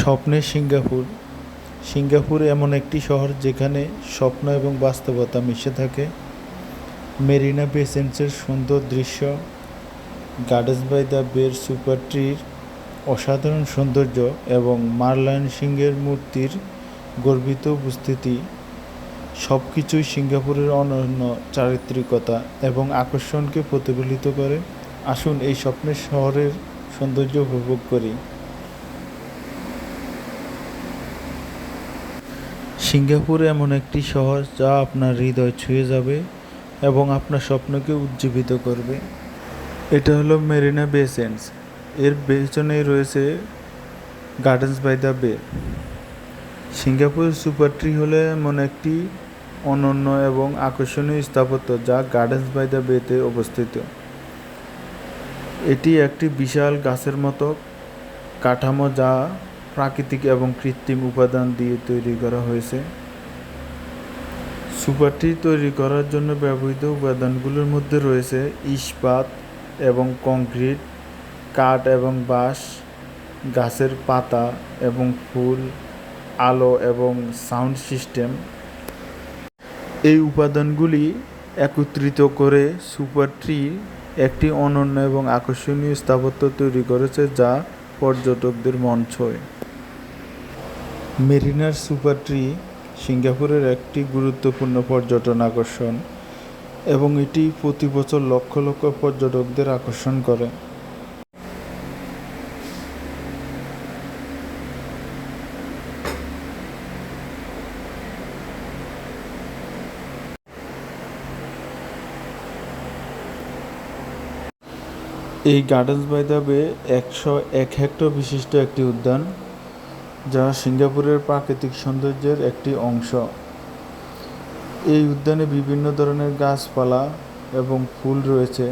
স্বপ্নের Singapore. Singapore এমন একটি শহর যেখানে স্বপ্ন এবং বাস্তবতা মিশে থাকে। মেরিনা বে সেন্সের সুন্দর দৃশ্য গার্ডেন্স বাই দ্য বের সুপার ট্রির অসাধারণ সৌন্দর্য এবং মারলায়ন সিংহের মূর্তির গর্বিত উপস্থিতি সব কিছুই সিঙ্গাপুরের অনন্য চারিত্রিকতা এবং আকর্ষণকে প্রতিফলিত করে। আসুন এই স্বপ্নের শহরের সৌন্দর্য উপভোগ করি। সিঙ্গাপুর এমন একটি শহর যা আপনার হৃদয় ছুঁয়ে যাবে এবং আপনার স্বপ্নকে উজ্জীবিত করবে। এটা হলো মেরিনা বে সেন্স এর পেছনেই রয়েছে gardens by the bay. Singapore supertree হলো এমন একটি অনন্য এবং আকর্ষণীয় স্থাপত্য যা গার্ডেন্স বাই দ্য বেতে অবস্থিত। এটি একটি বিশাল গাছের মতো কাঠামো যা প্রাকৃতিক এবং কৃত্রিম উপাদান দিয়ে তৈরি করা হয়েছে। সুপারটি তৈরি করার জন্য ব্যবহৃত উপাদানগুলোর মধ্যে রয়েছে ইস্পাত এবং কংক্রিট, কাঠ এবং বাঁশ, গাছের পাতা এবং ফুল, আলো এবং সাউন্ড সিস্টেম। এই উপাদানগুলি একত্রিত করে সুপার ট্রি একটি অনন্য এবং আকর্ষণীয় স্থাপত্য তৈরি করেছে যা পর্যটকদের মন ছোঁয়। মেরিনার সুপার ট্রি সিঙ্গাপুরের একটি গুরুত্বপূর্ণ পর্যটন আকর্ষণ এবং এটি প্রতি বছর লক্ষ লক্ষ পর্যটকদের আকর্ষণ করে। এই গার্ডেন্স বাই দ্য বে একশো এক হেক্টর বিশিষ্ট একটি উদ্যান। যা সিঙ্গাপুরের প্রাকৃতিক সৌন্দর্যের একটি অংশ। এই উদ্যানে বিভিন্ন ধরনের গাছপালা এবং ফুল রয়েছে,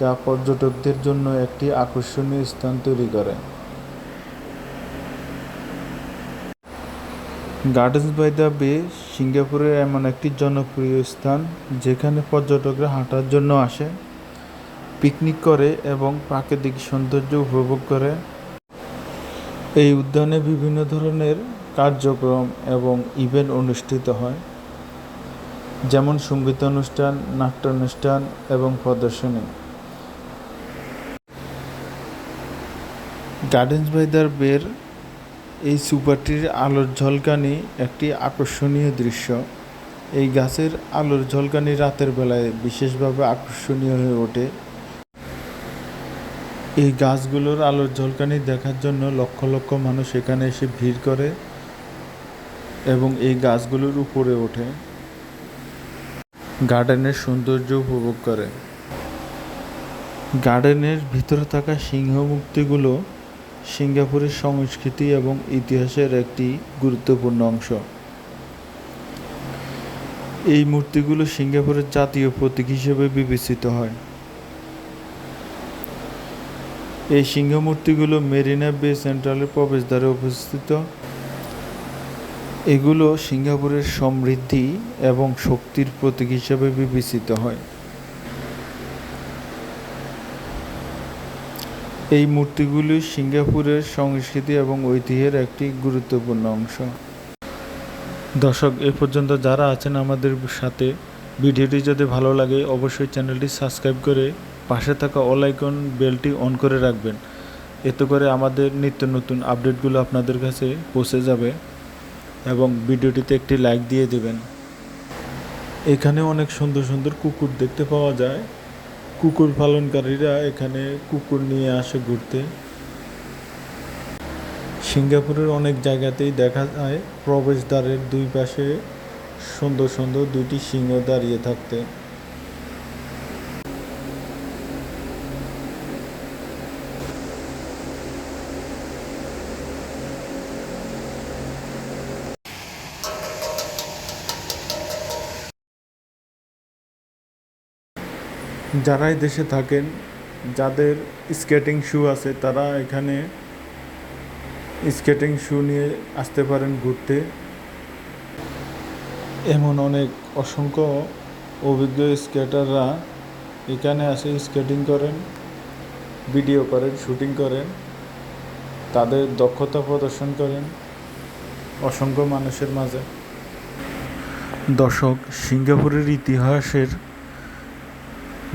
যা পর্যটকদের জন্য একটি আকর্ষণীয় স্থান তৈরি করে। গার্ডেন্স বাই দ্য বে সিঙ্গাপুরের এমন একটি জনপ্রিয় স্থান, যেখানে পর্যটকরা হাঁটার জন্য আসে, পিকনিক করে এবং প্রাকৃতিক সৌন্দর্য উপভোগ করে। এই উদ্যানে বিভিন্ন ধরনের কার্যক্রম এবং ইভেন্ট অনুষ্ঠিত হয়। যেমন সংগীত অনুষ্ঠান নাট্যানুষ্ঠান এবং প্রদর্শনী। গার্ডেন্স বাই দ্য বের এই সুপারটির আলোর ঝলকানি একটি আকর্ষণীয় দৃশ্য। এই গাছের আলোর ঝলকানি রাতের বেলায় বিশেষভাবে আকর্ষণীয় হয়ে ওঠে। এই গাছগুলোর আলোর ঝলকানি দেখার জন্য লক্ষ লক্ষ মানুষ এখানে এসে ভিড় করে এবং এই গাছগুলোর উপরে ওঠে। গার্ডেনের সৌন্দর্য উপভোগ করে। গার্ডেনের ভিতরে থাকা সিংহ মূর্তিগুলো সিঙ্গাপুরের সংস্কৃতি এবং ইতিহাসের একটি গুরুত্বপূর্ণ অংশ। এই মূর্তিগুলো সিঙ্গাপুরের জাতীয় প্রতীক হিসেবে বিবেচিত হয়। এই সিংহ মূর্তিগুলো মেরিনা বে সেন্ট্রালের প্রবেশদ্বারে অবস্থিত। এগুলো সিঙ্গাপুরের সমৃদ্ধি এবং শক্তির প্রতীক হিসেবে বিবেচিত হয়। এই মূর্তিগুলি সিঙ্গাপুরের সংস্কৃতি এবং ঐতিহ্যের একটি গুরুত্বপূর্ণ অংশ। দর্শক, এ পর্যন্ত যারা আছেন আমাদের সাথে, ভিডিওটি যদি ভালো লাগে অবশ্যই চ্যানেলটি সাবস্ক্রাইব করে পাশে থাকা অল আইকন বেলটি অন করে রাখবেন। এতে করে আমাদের নিত্য নতুন আপডেটগুলো আপনাদের কাছে পৌঁছে যাবে এবং ভিডিওটিতে একটি লাইক দিয়ে দেবেন। এখানে অনেক সুন্দর সুন্দর কুকুর দেখতে পাওয়া যায়। কুকুর পালনকারীরা এখানে কুকুর নিয়ে আসে ঘুরতে। সিঙ্গাপুরের অনেক জায়গাতেই দেখা যায় প্রবেশদ্বারের দুই পাশে সুন্দর সুন্দর দুইটি সিংহ দাঁড়িয়ে থাকতে। যারাই দেশে থাকেন, যাদের স্কেটিং শু আছে, তারা এখানে স্কেটিং শু নিয়ে আসতে পারেন ঘুরতে। এমন অনেক অসংখ্য অভিজ্ঞ স্কেটাররা এখানে আসে, স্কেটিং করেন, ভিডিও করেন, শুটিং করেন, তাদের দক্ষতা প্রদর্শন করেন অসংখ্য মানুষের মাঝে। দর্শক, সিঙ্গাপুরের ইতিহাসের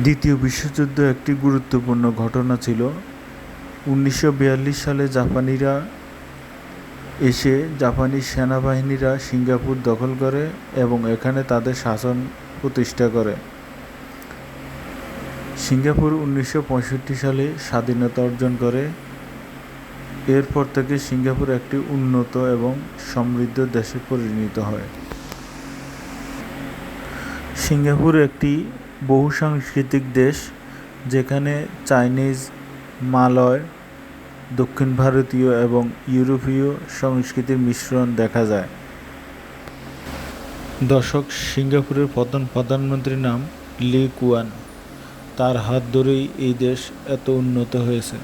দ্বিতীয় বিশ্বযুদ্ধ একটি গুরুত্বপূর্ণ ঘটনা ছিল। উনিশশো বিয়াল্লিশ সালে জাপানিরা এসে জাপানি সেনাবাহিনীরা সিঙ্গাপুর দখল করে এবং এখানে তাদের শাসন প্রতিষ্ঠা করে। সিঙ্গাপুর উনিশশো পঁয়ষট্টি সালে স্বাধীনতা অর্জন করে। এরপর থেকে সিঙ্গাপুর একটি উন্নত এবং সমৃদ্ধ দেশে পরিণত হয়। সিঙ্গাপুর একটি বহুসাংস্কৃতিক দেশ, যেখানে চাইনিজ, মালয়, দক্ষিণ ভারতীয় এবং ইউরোপীয় সংস্কৃতির মিশ্রণ দেখা যায়। দর্শক, সিঙ্গাপুরের প্রধান প্রধানমন্ত্রীর নাম লি কুয়ান। তার হাত ধরেই এই দেশ এত উন্নত হয়েছে।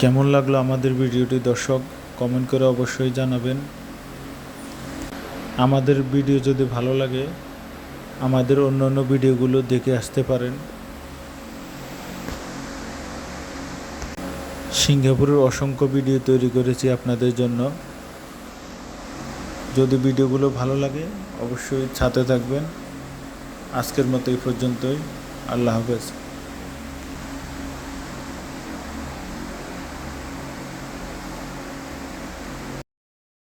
কেমন লাগল আমাদের ভিডিওটি দর্শক, কমেন্ট করে অবশ্যই জানাবেন। আমাদের ভিডিও যদি ভালো লাগে, আমাদের অন্য অন্য ভিডিওগুলো দেখে আসতে পারেন। সিঙ্গাপুরের অসংখ্য ভিডিও তৈরি করেছি আপনাদের জন্য। যদি ভিডিওগুলো ভালো লাগে, অবশ্যই সাথে থাকবেন। আজকের মতো এই পর্যন্তই। আল্লাহ হাফেজ।